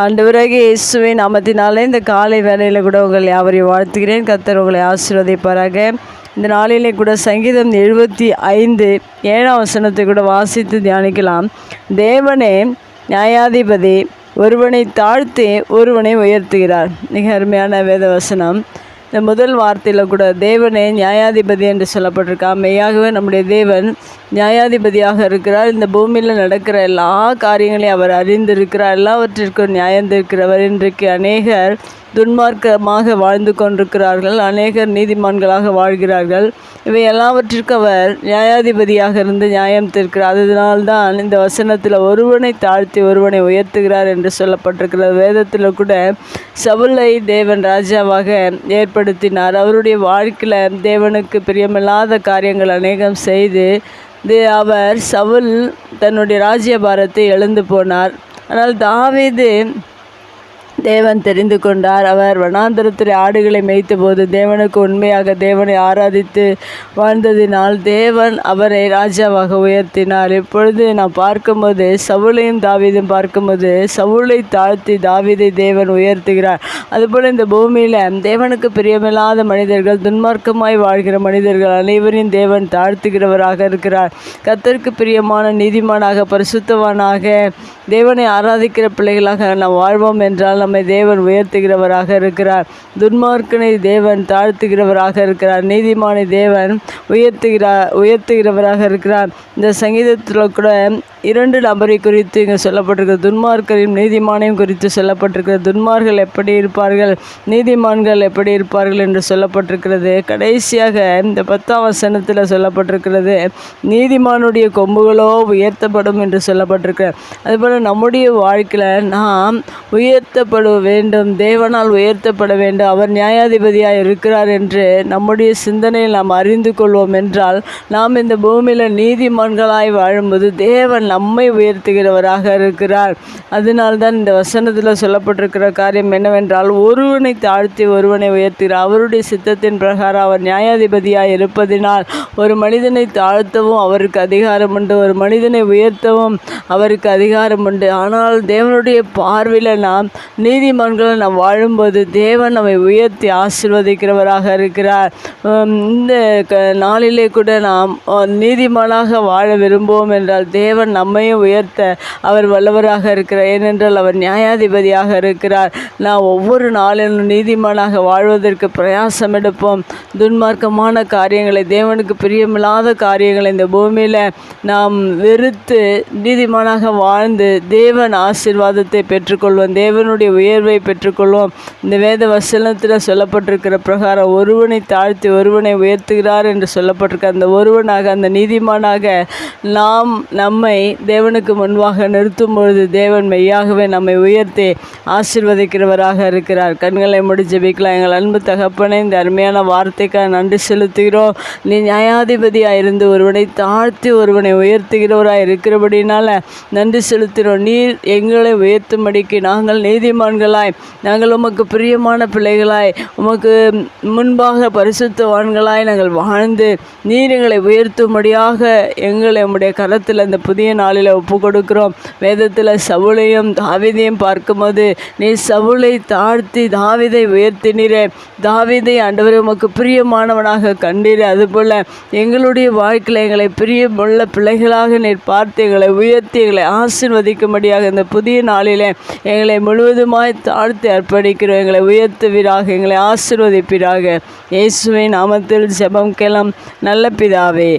ஆண்டவராக இயேசுவின் நாமத்தினாலே இந்த காலை வேலையில் கூட உங்களை யாவரையும் வாழ்த்துகிறேன். கத்தர் உங்களை ஆசீர்வதிப்பாராக. இந்த நாளிலே கூட சங்கீதம் எழுபத்தி ஐந்து ஏழாம் வசனத்தை கூட வாசித்து தியானிக்கலாம். தேவனே நியாயாதிபதி ஒருவனை தாழ்த்தி ஒருவனை உயர்த்துகிறார். மிக அருமையான வேத வசனம் இந்த முதல் வார்த்தையில் கூட தேவனே நியாயாதிபதி என்று சொல்லப்பட்டிருக்கா. மெய்யாகவே நம்முடைய தேவன் நியாயாதிபதியாக இருக்கிறார். இந்த பூமியில் நடக்கிற எல்லா காரியங்களையும் அவர் அறிந்திருக்கிறார். எல்லாவற்றிற்கும் நியாயந்திருக்கிறவர் இன்றைக்கு அநேகர் துன்மார்க்கமாக வாழ்ந்து கொண்டிருக்கிறார்கள். அநேகர் நீதிமான்களாக வாழ்கிறார்கள். இவை எல்லாவற்றிற்கும் அவர் நியாயாதிபதியாக இருந்து நியாயம் தீர்க்கிறார். அதனால்தான் இந்த வசனத்தில் ஒருவனை தாழ்த்தி ஒருவனை உயர்த்துகிறார் என்று சொல்லப்பட்டிருக்கிறது. வேதத்தில் கூட சவுலை தேவன் ராஜாவாக ஏற்படுத்தினார். அவருடைய வாழ்க்கையில் தேவனுக்கு பிரியமில்லாத காரியங்கள் அநேகம் செய்து அவர் சவுல் தன்னுடைய ராஜ்யபாரத்தை எழுந்து போனார். ஆனால் தாவீது தேவன் தெரிந்து கொண்டார். அவர் வனாந்தரத்தில் ஆடுகளை மேய்த்த போது தேவனுக்கு உண்மையாக தேவனை ஆராதித்து வாழ்ந்ததினால் தேவன் அவரை ராஜாவாக உயர்த்தினார். இப்பொழுது நான் பார்க்கும்போது சவுளையும் தாவிதும் பார்க்கும்போது சவுளை தாழ்த்தி தாவீதை தேவன் உயர்த்துகிறார். அதுபோல் இந்த பூமியில் தேவனுக்கு பிரியமில்லாத மனிதர்கள் துன்மார்க்கமாய் வாழ்கிற மனிதர்கள் அனைவரையும் தேவன் தாழ்த்துகிறவராக இருக்கிறார். கத்தருக்கு பிரியமான நீதிமானாக பரிசுத்தவானாக தேவனை ஆராதிக்கிற பிள்ளைகளாக நாம் வாழ்வோம் என்றால் நம்மை தேவன் உயர்த்துகிறவராக இருக்கிறார். துன்மார்க்கனை தேவன் தாழ்த்துகிறவராக இருக்கிறார். நீதிமானை தேவன் உயர்த்துகிறார் உயர்த்துகிறவராக இருக்கிறார். இந்த சங்கீதத்தில் கூட இரண்டு நபரை குறித்து இங்கே சொல்லப்பட்டிருக்கிறது துன்மார்க்கரையும் நீதிமானையும் குறித்து சொல்லப்பட்டிருக்கிறது துன்மார்கள் எப்படி இருப்பார்கள்? நீதிமான்கள் எப்படி இருப்பார்கள் என்று சொல்லப்பட்டிருக்கிறது. கடைசியாக இந்த பத்தாம் வசனத்தில் சொல்லப்பட்டிருக்கிறது நீதிமானுடைய கொம்புகளோ உயர்த்தப்படும் என்று சொல்லப்பட்டிருக்கிறது அதுபோல் நம்முடைய வாழ்க்கையில் நாம் உயர்த்தப்பட வேண்டும். தேவனால் உயர்த்தப்பட வேண்டும். அவர் நியாயாதிபதியாக இருக்கிறார் என்று நம்முடைய சிந்தனையில் நாம் அறிந்து கொள்வோம் என்றால் நாம் இந்த பூமியில் நீதிமான்களாய் வாழும்போது தேவன் நம்மை உயர்த்துகிறவராக இருக்கிறார். அதனால்தான் இந்த வசனத்தில் சொல்லப்பட்டிருக்கிற காரியம் என்னவென்றால் ஒருவனை தாழ்த்தி ஒருவனை உயர்த்துகிறார் அவருடைய சித்தத்தின் பிரகாரம் அவர் நியாயாதிபதியாக இருப்பதினால் ஒரு மனிதனை தாழ்த்தவும் அவருக்கு அதிகாரம் உண்டு. ஒரு மனிதனை உயர்த்தவும் அவருக்கு அதிகாரம் உண்டு. ஆனால் தேவனுடைய பார்வையில் நாம் நீதிமன்களை நாம் வாழும்போது தேவன் நம்மை உயர்த்தி ஆசிர்வதிக்கிறவராக இருக்கிறார். இந்த நாளிலே கூட நாம் நீதிமானாக வாழ விரும்புவோம் என்றால் தேவன் நம்மையும் உயர்த்த அவர் வல்லவராக இருக்கிறார். ஏனென்றால் அவர் நியாயாதிபதியாக இருக்கிறார். நாம் ஒவ்வொரு நாளிலும் நீதிமானாக வாழ்வதற்கு பிரயாசம் எடுப்போம். துன்மார்க்கமான காரியங்களை தேவனுக்கு பிரியமில்லாத காரியங்களை இந்த பூமியில் நாம் வெறுத்து நீதிமானாக வாழ்ந்து தேவன் ஆசிர்வாதத்தை பெற்றுக்கொள்வோம் தேவனுடைய உயர்வை பெற்றுக்கொள்வோம். இந்த வேத வசனத்தில் சொல்லப்பட்டிருக்கிற பிரகாரம் ஒருவனை தாழ்த்தி ஒருவனை உயர்த்துகிறார் என்று சொல்லப்பட்டிருக்க அந்த ஒருவனாக அந்த நீதிமானாக நாம் நம்மை தேவனுக்கு முன்பாக நிறுத்தும் பொழுது தேவன் மெய்யாகவே நம்மை உயர்த்தி ஆசிர்வதிக்கிறவராக இருக்கிறார். கண்களை முடி ஜெபிக்கலாம் எங்கள் அன்பு தகப்பனை இந்த அருமையான வார்த்தைக்காக நன்றி செலுத்துகிறோம். நீ நியாயாதிபதியாக இருந்து ஒருவனை தாழ்த்தி ஒருவனை உயர்த்துகிறவராக இருக்கிறபடினால நன்றி செலுத்துகிறோம் நீர் எங்களை உயர்த்தும்படிக்கு நாங்கள் நீதிமான்களாய் நாங்கள் உமக்கு பிரியமான பிள்ளைகளாய் உமக்கு முன்பாக பரிசுத்தவான்களாய் நாங்கள் வாழ்ந்து நீர் எங்களை உயர்த்தும்படியாக எங்களை உம்முடைய கரத்தில் இந்த புதிய நாளில் ஒப்பு கொடுக்கிறோம் வேதத்தில் சவுளையும் தாவிதையும் பார்க்கும்போது நீ சவுளை தாழ்த்தி தாவிதை உயர்த்தினீரே. தாவிதை ஆண்டவர் உமக்கு பிரியமானவனாக கண்டீரே. அதுபோல் எங்களுடைய வாழ்க்கையில் எங்களை பிரியமுள்ள பிள்ளைகளாக நீர் பார்த்து எங்களை உயர்த்தி எங்களை ஆசீர்வதிக்கும்படியாக இந்த புதிய நாளிலே எங்களை முழுவதுமாய் தாழ்த்தி அர்ப்பணிக்கிறோம். எங்களை உயர்த்துவீராக எங்களை ஆசிர்வதிப்பீராக. இயேசுவின் நாமத்தில் ஜெபம் கேளம். நல்ல பிதாவே.